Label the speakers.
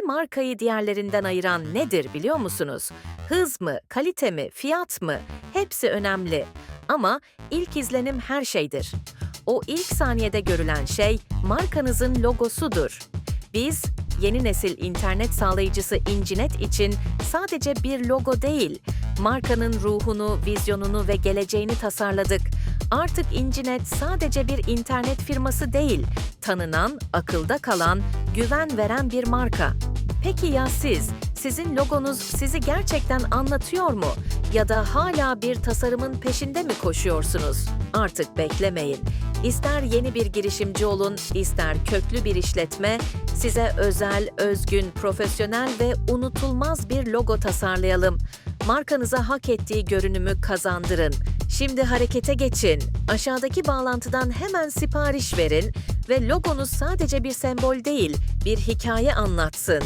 Speaker 1: Bir markayı diğerlerinden ayıran nedir biliyor musunuz? Hız mı, kalite mi, fiyat mı? Hepsi önemli. Ama ilk izlenim her şeydir. O ilk saniyede görülen şey markanızın logosudur. Biz yeni nesil internet sağlayıcısı Incinet için sadece bir logo değil, markanın ruhunu, vizyonunu ve geleceğini tasarladık. Artık Incinet sadece bir internet firması değil, tanınan, akılda kalan, güven veren bir marka. Peki ya siz? Sizin logonuz sizi gerçekten anlatıyor mu? Ya da hala bir tasarımın peşinde mi koşuyorsunuz? Artık beklemeyin. İster yeni bir girişimci olun, ister köklü bir işletme, size özel, özgün, profesyonel ve unutulmaz bir logo tasarlayalım. Markanıza hak ettiği görünümü kazandırın. Şimdi harekete geçin. Aşağıdaki bağlantıdan hemen sipariş verin ve logonuz sadece bir sembol değil, bir hikaye anlatsın.